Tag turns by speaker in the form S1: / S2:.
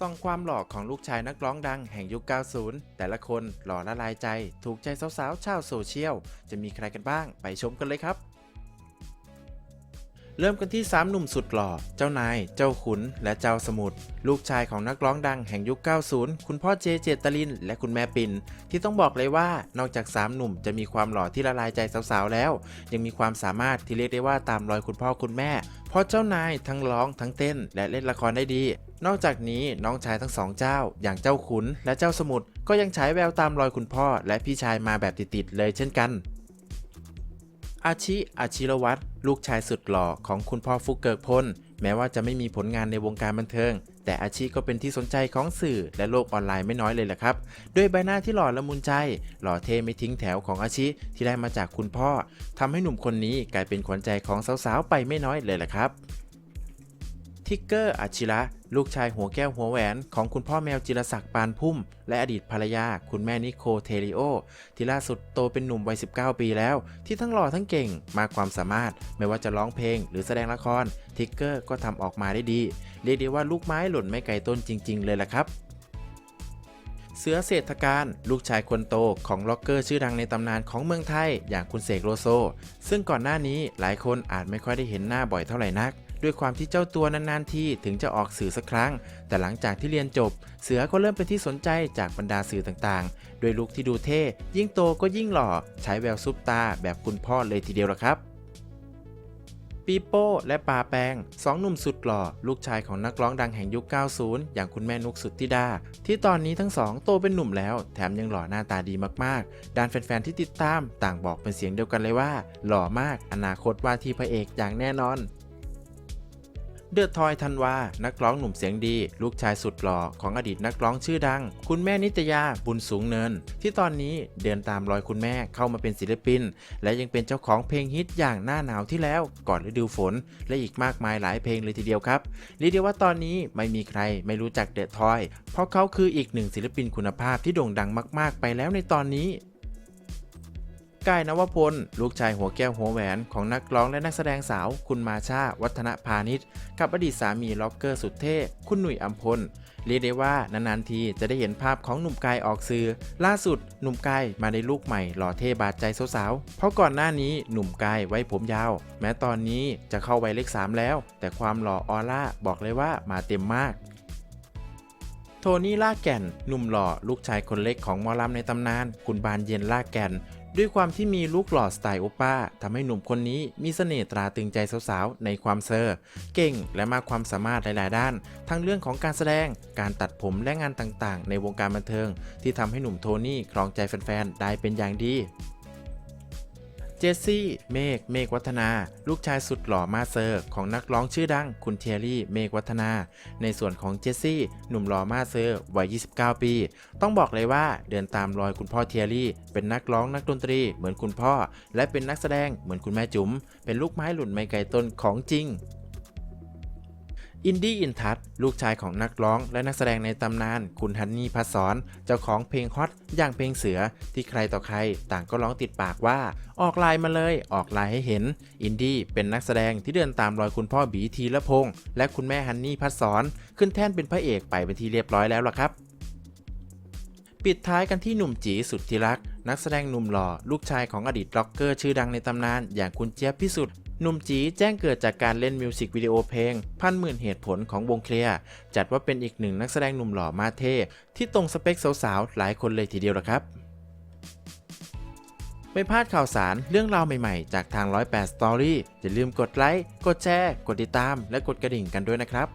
S1: ส่องความหล่อของลูกชายนักร้องดังแห่งยุค 90 แต่ละคนหล่อละลายใจ ถูกใจสาวๆชาวโซเชียล จะมีใครกันบ้างไปชมกันเลยครับเริ่มกันที่ 3 หนุ่มสุดหล่อ เจ้านาย เจ้าขุน และเจ้าสมุทร ลูกชายของนักร้องดังแห่งยุค 90 คุณพ่อเจเจตลิน และคุณแม่ปิ่น ที่ต้องบอกเลยว่า นอกจาก 3 หนุ่มจะมีความหล่อที่ละลายใจสาวๆ แล้ว ยังมีความสามารถที่เรียกได้ว่าตามรอยคุณพ่อคุณแม่ เพราะเจ้านายทั้งร้องทั้งเต้น และเล่นละครได้ดี นอกจากนี้น้องชายทั้งสองเจ้า อย่างเจ้าขุนและเจ้าสมุทรก็ยังฉายแววตามรอยคุณพ่อ และพี่ชายมาแบบติดๆเลยเช่นกัน อาชิอาชิรวัตรลูกชายสุดหล่อของคุณพ่อฟุกเกิกพลแม้ว่าจะไม่มีผลงานในวงการบันเทิง แต่อาชิก็เป็นที่สนใจของสื่อและโลกออนไลน์ไม่น้อยเลยแหละครับ ด้วยใบหน้าที่หล่อละมุนใจ หล่อเท่ไม่ทิ้งแถวของอาชิที่ได้มาจากคุณพ่อทำให้หนุ่มคนนี้กลายเป็นขวัญใจของสาวๆไปไม่น้อยเลยแหละครับ ทิกเกอร์อาชิระ ลูกชายหัวแก้วหัวแหวนของคุณพ่อแมวจิรศักดิ์ปานพุ่ม และอดีตภรรยา คุณแม่นิโคเทริโอ ที่ล่าสุดโตเป็นหนุ่มวัย 19 ปีแล้ว ที่ทั้งหล่อทั้งเก่งมากความสามารถ ไม่ว่าจะร้องเพลงหรือแสดงละคร ทิกเกอร์ก็ทำออกมาได้ดี เรียกได้ว่าลูกไม้หล่นไม่ไกลต้นจริง ๆ เลยล่ะครับเสือเศรษฐการ ลูกชายคนโตของล็อกเกอร์ชื่อดังในตำนานของเมืองไทยอย่างคุณเสกโลโซ ซึ่งก่อนหน้านี้หลายคนอาจไม่ค่อยได้เห็นหน้าบ่อยเท่าไหร่นัก ด้วยความที่เจ้าตัวนานๆทีถึงจะออกสื่อสักครั้ง แต่หลังจากที่เรียนจบ เสือก็เริ่มเป็นที่สนใจจากบรรดาสื่อต่างๆ ด้วยลุคที่ดูเท่ ยิ่งโตก็ยิ่งหล่อ ใช้แววซุปตาแบบคุณพ่อเลยทีเดียวละครับปีโป้และปาแปงสองหนุ่มสุดหล่อ ลูกชายของนักร้องดังแห่งยุค 90 อย่างคุณแม่นุกสุดทธิดา ที่ตอนนี้ทั้งสองโตเป็นหนุ่มแล้ว แถมยังหล่อหน้าตาดีมากๆ ด้านแฟนๆที่ติดตามต่างบอกเป็นเสียงเดียวกันเลยว่า หล่อมากอนาคตว่าที่พระเอกอย่างแน่นอน เดือดทอยธันวา นักร้องหนุ่มเสียงดี ลูกชายสุดหล่อของอดีตนักร้องชื่อดัง คุณแม่นิตยาบุญสูงเนิน ที่ตอนนี้เดินตามรอยคุณแม่เข้ามาเป็นศิลปิน และยังเป็นเจ้าของเพลงฮิตอย่างหน้าหนาวที่แล้วก่อนฤดูฝน และอีกมากมายหลายเพลงเลยทีเดียวครับเรียกได้ว่าตอนนี้ไม่มีใครไม่รู้จักเดอะทอย เพราะเขาคืออีกหนึ่งศิลปินคุณภาพที่โด่งดังมาก ๆ ไปแล้วในตอนนี้ กายนวพล ลูกชายหัวแก้วหัวแหวนของนักร้องและนักแสดงสาว คุณมาชา วัฒนพาณิชย์ กับอดีตสามีล็อกเกอร์สุดเท่ คุณหนุ่ยอัมพล เรียกได้ว่านานๆทีจะได้เห็นภาพของหนุ่มกายออกสื่อ ล่าสุดหนุ่มกายมาในลูกใหม่หล่อเท่บาดใจสาวๆ เพราะก่อนหน้านี้หนุ่มกายไว้ผมยาว แม้ตอนนี้จะเข้าวัยเลข3แล้ว แต่ความหล่อออร่าบอกเลยว่ามาเต็มมากโทนี่ลากแก่น หนุ่มหล่อ ลูกชายคนเล็กของมอลำในตำนาน คุณบานเย็นลากแก่น ด้วยความที่มีลูกหล่อสไตล์โอป้าทำให้หนุ่มคนนี้มีเสน่ห์ตราตึงใจสาวๆ ในความเซอร์ เก่งและมากความสามารถหลายๆ ด้าน ทั้งเรื่องของการแสดง การตัดผมและงานต่างๆ ในวงการบันเทิง ที่ทำให้หนุ่มโทนี่ครองใจแฟนๆ ได้เป็นอย่างดี เจสซี่ เมฆ เมฆวัฒนา ลูกชายสุดหล่อมาเซอร์ ของนักร้องชื่อดังคุณเทียรี่ เมฆวัฒนา ในส่วนของเจสซี่ หนุ่มหล่อมาเซอร์ วัย 29 ปี ต้องบอกเลยว่าเดินตามรอยคุณพ่อเทียรี่ เป็นนักร้องนักดนตรี เหมือนคุณพ่อ และเป็นนักแสดงเหมือนคุณแม่จุ๋ม เป็นลูกไม้หล่นไม่ไกลต้นของจริง อินดี้อินทัศลูกชายของนักร้องและนักแสดงในตำนาน คุณฮันนี่พัสสอนเจ้าของเพลงฮอตอย่างเพลงเสือที่ใครต่อใครต่างก็ร้องติดปากว่า ออกลายมาเลยออกลายให้เห็น อินดี้เป็นนักแสดงที่เดินตามรอยคุณพ่อบีทีละพงษ์และคุณแม่ฮันนี่พัสสอนขึ้นแท่นเป็นพระเอกไปเป็นที่เรียบร้อยแล้วล่ะครับปิดท้ายกันที่หนุ่มจีสุดที่รัก นักแสดงหนุ่มหล่อ ลูกชายของอดีตร็อกเกอร์ชื่อดังในตำนาน อย่างคุณเจี๊ยบพิสุทธิ์ หนุ่มจีแจ้งเกิดจากการเล่นมิวสิกวิดีโอเพลง พันหมื่นเหตุผลของวงเคลียร์จัดว่าเป็นอีกหนึ่งนักแสดงหนุ่มหล่อมาเท่ที่ตรงสเปคสาวๆ หลายคนเลยทีเดียวละครับ ไม่พลาดข่าวสารเรื่องราวใหม่ๆ จากทาง 108 Story อย่าลืมกดไลค์ กดแชร์ กดติดตาม และกดกระดิ่งกันด้วยนะครับ